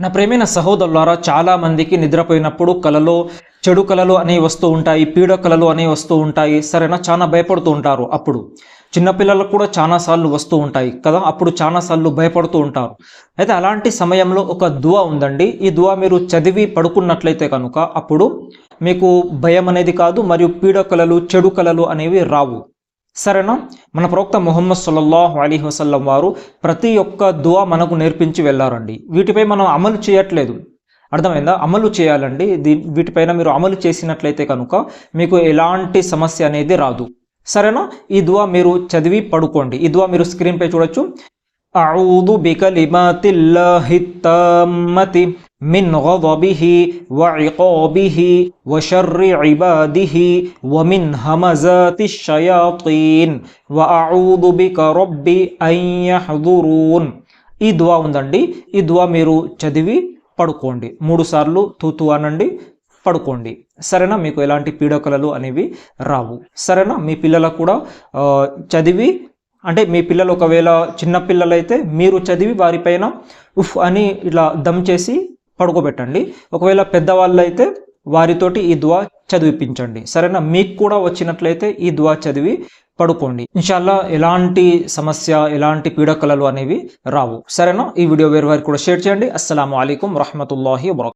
నా ప్రేమైన సహోదరులారా చాలా మందికి నిద్రపోయినప్పుడు కలలో చెడు కలలు అనేవి వస్తూ ఉంటాయి పీడ కలలు అనేవి వస్తూ ఉంటాయి. సరేనా? చాలా భయపడుతూ ఉంటారు అప్పుడు. చిన్నపిల్లలకు కూడా చాలా సార్లు వస్తూ ఉంటాయి కదా? అప్పుడు చాలా సార్లు భయపడుతూ ఉంటారు. అయితే అలాంటి సమయంలో ఒక దువా ఉందండి. ఈ దువా మీరు చదివి పడుకున్నట్లయితే కనుక అప్పుడు మీకు భయం అనేది కాదు మరియు పీడ కలలు చెడు కలలు అనేవి రావు. సరేనా మన ప్రవక్త ముహమ్మద్ సల్లల్లాహు అలీ వసల్లం వారు ప్రతి ఒక్క దువా మనకు నేర్పించి వెళ్ళారండి. వీటిపై మనం అమలు చేయట్లేదు. అర్థమైందా? అమలు చేయాలండి. దీ వీటిపైన మీరు అమలు చేసినట్లయితే కనుక మీకు ఎలాంటి సమస్య అనేది రాదు. సరేనా ఈ దువా మీరు చదివి పడుకోండి. ఈ దువా మీరు స్క్రీన్పై చూడొచ్చు. أعوذ بكلمات الله التامة من غضبه وعقابه وشر عباده ومن همزات الشياطين وأعوذ بك رب أن يحضرون ఈ దువా ఉందండి ఈ దువా మీరు చదివి పడుకోండి మూడు సార్లు తూతు అనండి పడుకోండి సరేనా మీకు ఎలాంటి పీడకలలు అనేవి రావు సరేనా మీ పిల్లలకు కూడా ఆ, చదివి అంటే మీ పిల్లలు ఒకవేళ చిన్న పిల్లలైతే మీరు చదివి వారిపైన ఉఫ్ అని ఇట్లా దమ్ చేసి పడుకోబెట్టండి. ఒకవేళ పెద్దవాళ్ళు అయితే వారితోటి ఈ దువా చదివిపించండి. సరేనా? మీకు కూడా వచ్చినట్లయితే ఈ దువా చదివి పడుకోండి. ఇన్షాల్లా ఎలాంటి సమస్య ఎలాంటి పీడకలలు అనేవి రావు. సరేనా? ఈ వీడియో వేరు వారికి కూడా షేర్ చేయండి. అస్సలం అయికం వరహమతుల్లాహి వబరకాతుహు